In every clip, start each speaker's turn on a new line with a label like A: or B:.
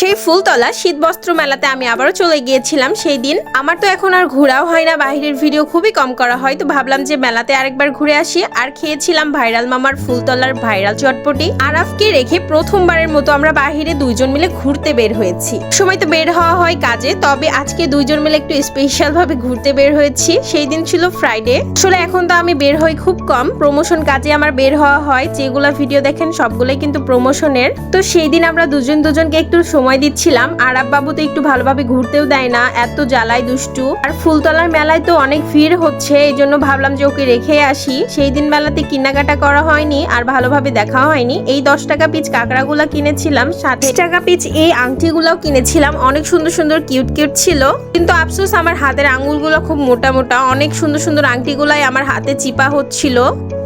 A: রাজশাহী ফুলতলা শীত বস্ত্র মেলাতে আমি আবারও চলে গিয়েছিলাম সেই দিন। আমার তো এখন আর ঘোরাও হয় না, বাইরের ভিডিও খুবই কম করা হয়, তো ভাবলাম যে মেলাতে আরেকবার ঘুরে আসি। আর খেয়েছিলাম ভাইরাল মামার ফুলতলার ভাইরাল চটপটি। আরাফকে রেখে প্রথমবারের মতো আমরা বাহিরে দুইজন মিলে ঘুরতে বের হয়েছি। সময় তো বের হওয়া হয় কাজে, তবে আজকে দুইজন মিলে একটু স্পেশাল ভাবে ঘুরতে বের হয়েছি। সেই দিন ছিল ফ্রাইডে আসলে এখন তো আমি বের হই খুব কম প্রমোশন কাজে আমার বের হওয়া হয়, যেগুলা ভিডিও দেখেন সবগুলোই কিন্তু প্রমোশনের তো সেই দিন আমরা দুজন দুজনকে একটু সময় দিচ্ছিলাম। আরাব বাবু তো একটু ভালোভাবে ঘুরতেও দেয় না, এত জ্বালায় দুষ্টু। আর ফুলতলার মেলায় তো অনেক ভিড় হচ্ছে, এই জন্য ভাবলাম যে ওকে রেখে আসি। সেই দিন মেলাতে কেনাকাটা করা হয়নি আর ভালোভাবে দেখা হয়নি। এই দশ টাকা পিচ কাঁকড়াগুলো কিনেছিলাম, সাথে টাকা পিচ এই আংটিগুলোও কিনেছিলাম। অনেক সুন্দর সুন্দর কিউট কিউট ছিল। কিন্তু আফসোস, আমার হাতের আঙ্গুলগুলো খুব মোটা মোটা। অনেক সুন্দর সুন্দর আংটিগুলাই আমার হাতে চিপা হচ্ছিল।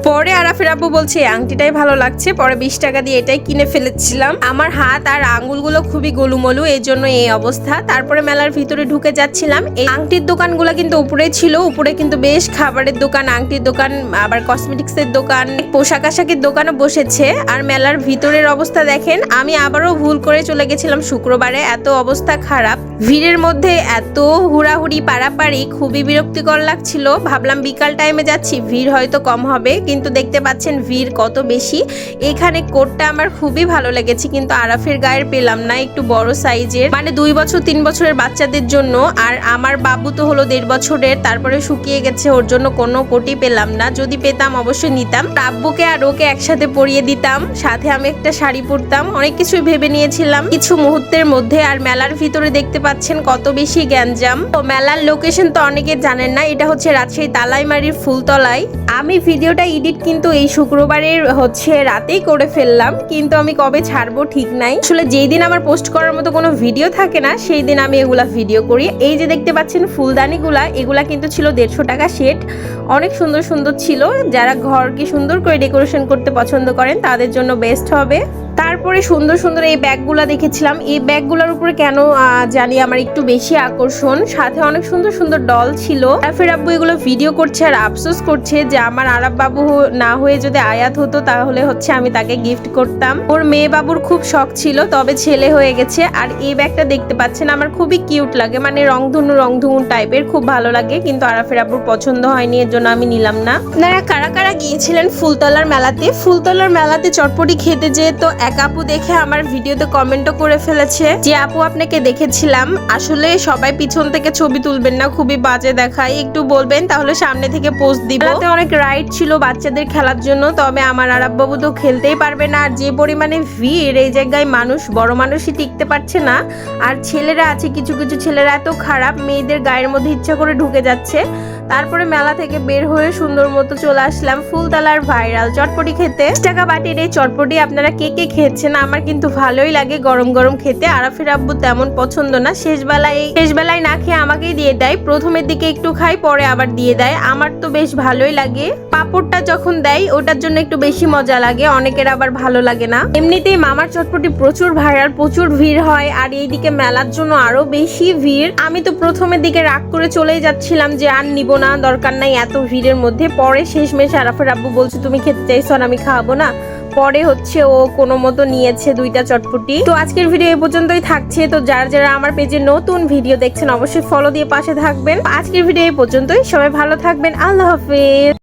A: পরে আরাফের আব্বু বলছে আংটিটাই ভালো লাগছে, পরে বিশ টাকা দিয়ে এটাই কিনে ফেলেছিলাম। আমার হাত আর আঙ্গুলগুলো খুবই গোলুমলু, এই জন্য এই অবস্থা। তারপরে মেলার ভিতরে ঢুকে যাচ্ছিলাম। এই আংটির দোকানগুলো কিন্তু উপরে ছিল, উপরে কিন্তু বেশ খাবারের দোকান, আংটির দোকান, আবার কসমেটিক্সের দোকান, পোশাক আশাকের দোকানও বসেছে। আর মেলার ভিতরের অবস্থা দেখেন, আমি আবারও ভুল করে চলে গেছিলাম শুক্রবারে, এত অবস্থা খারাপ। ভিড়ের মধ্যে এত হুড়াহুড়ি, পারাপারি, খুবই বিরক্তিকর লাগছিল। ভাবলাম বিকাল টাইমে যাচ্ছি, ভিড় হয়তো কম হবে কিন্তু দেখতে পাচ্ছেন ভিড় কত বেশি। এখানে কোটটা আমার খুবই ভালো লেগেছে, কিন্তু আরাফের গায়ের পেলাম না, একটু বড় সাইজের। মানে দুই বছর, তিন বছরের বাচ্চাদের জন্য, আর আমার বাবু তো হলো দেড় বছরের, তারপরে শুকিয়ে গেছে, ওর জন্য কোনো কোটি পেলাম না। যদি পেতাম, অবশ্যই নিতাম। আব্বুকে আর ওকে একসাথে পরিয়ে দিতাম, সাথে আমি একটা শাড়ি পরতাম, অনেক কিছুই ভেবে নিয়েছিলাম। কিছু মুহূর্তের মধ্যে আর মেলার ভিতরে দেখতে পাচ্ছেন কত বেশি গ্যাঞ্জাম। তো মেলার লোকেশন তো অনেকে জানেন না, এটা হচ্ছে রাজশাহী তালাইমারির ফুলতলায়। আমি ভিডিওটা এডিট কিন্তু এই শুক্রবারের হচ্ছে রাতেই করে ফেললাম, কিন্তু আমি কবে ছাড়বো ঠিক নাই। আসলে যেই দিন আমার পোস্ট করার মতো কোনো ভিডিও থাকে না, সেই দিন আমি এগুলা ভিডিও করি। এই যে দেখতে পাচ্ছেন ফুলদানিগুলা, এগুলা কিন্তু ছিল দেড়শো টাকা সেট অনেক সুন্দর সুন্দর ছিল। যারা ঘরকে সুন্দর করে ডেকোরেশন করতে পছন্দ করেন, তাদের জন্য বেস্ট হবে। তারপরে সুন্দর সুন্দর এই ব্যাগগুলা দেখেছিলাম। এই ব্যাগগুলোর উপরে কেন জানি আমার একটু বেশি আকর্ষণ। সাথে অনেক সুন্দর সুন্দর ডল ছিল। আরাফের আব্বু এগুলো ভিডিও করছে আর আফসোস করছে যে আমার আরাব বাবু না হয়ে যদি আয়াত হতো, তাহলে হচ্ছে আমি তাকে গিফট করতাম। ওর মেয়ে বাবুর খুব শখ ছিল, তবে ছেলে হয়ে গেছে। আর এই ব্যাগটা দেখতে পাচ্ছেন, আমার খুবই কিউট লাগে। মানে রংধনু রংধনু টাইপের খুব ভালো লাগে। কিন্তু আরাফের আব্বুর পছন্দ হয়নি, এর জন্য আমি নিলাম না। আপনারা কারা কারা গিয়েছিলেন ফুলতলার মেলাতে? ফুলতলার মেলাতে চটপটি খেতে যেয়ে তো এক আপু দেখে আমার ভিডিওতে কমেন্টও করে ফেলেছে, যে আপু আপনাকে দেখেছিলাম, আসলে সবাই পিছন থেকে ছবি তুলবেন না, খুবই বাজে দেখায়। একটু বলবেন, তাহলে সামনে থেকে পোস্ট দিব। মেলাতে অনেক রাইড ছিল বাচ্চাদের খেলার জন্য, তবে আমার আরাববাবু তো খেলতেই পারবে না। আর যে পরিমাণে ভিড়, এই জায়গায় মানুষ, বড় মানুষই টিকতে পারছে না। আর ছেলেরা আছে, কিছু কিছু ছেলেরা এত খারাপ, মেয়েদের গায়ের মধ্যে ইচ্ছা করে ঢুকে যাচ্ছে। তারপরে মেলা থেকে বের হয়ে সুন্দর মতো চলে আসলাম ফুলতলার ভাইরাল চটপটি খেতে। টাকা বাটির এই চটপটি আপনারা কে কে খেয়েছেন? আমার কিন্তু ভালোই লাগে গরম গরম খেতে। আরাফের আব্বু তেমন পছন্দ না। শেষবেলায় শেষবেলায় শেষ বেলায় না খেয়ে আমাকেই দিয়ে দেয়। প্রথমের দিকে একটু খাই, পরে আবার দিয়ে দেয়। আমার তো বেশ ভালোই লাগে। পাপড়টা যখন দেয়, ওটার জন্য একটু বেশি মজা লাগে, অনেকের আবার ভালো লাগে না। এমনিতেই মামার চটপটি প্রচুর ভাইরাল প্রচুর ভিড় হয়, আর এইদিকে মেলার জন্য আরও বেশি ভিড়। আমি তো প্রথমের দিকে রাগ করে চলেই যাচ্ছিলাম যে আর নিব না, দরকার নাই এত ভিড়ের মধ্যে। পরে শেষমেশ আরাফের আব্বু বলছে, তুমি খেতে চাইছো আর আমি খাওয়াবো না। পরে হচ্ছে ও কোনো মতো নিয়েছে দুইটা চটপটি। তো আজকের ভিডিও এই পর্যন্তই থাকছে। তো যারা যারা আমার পেজে নতুন ভিডিও দেখছেন, অবশ্যই ফলো দিয়ে পাশে থাকবেন। আজকের ভিডিও এই পর্যন্তই। সবাই ভালো থাকবেন। আল্লাহ হাফেজ।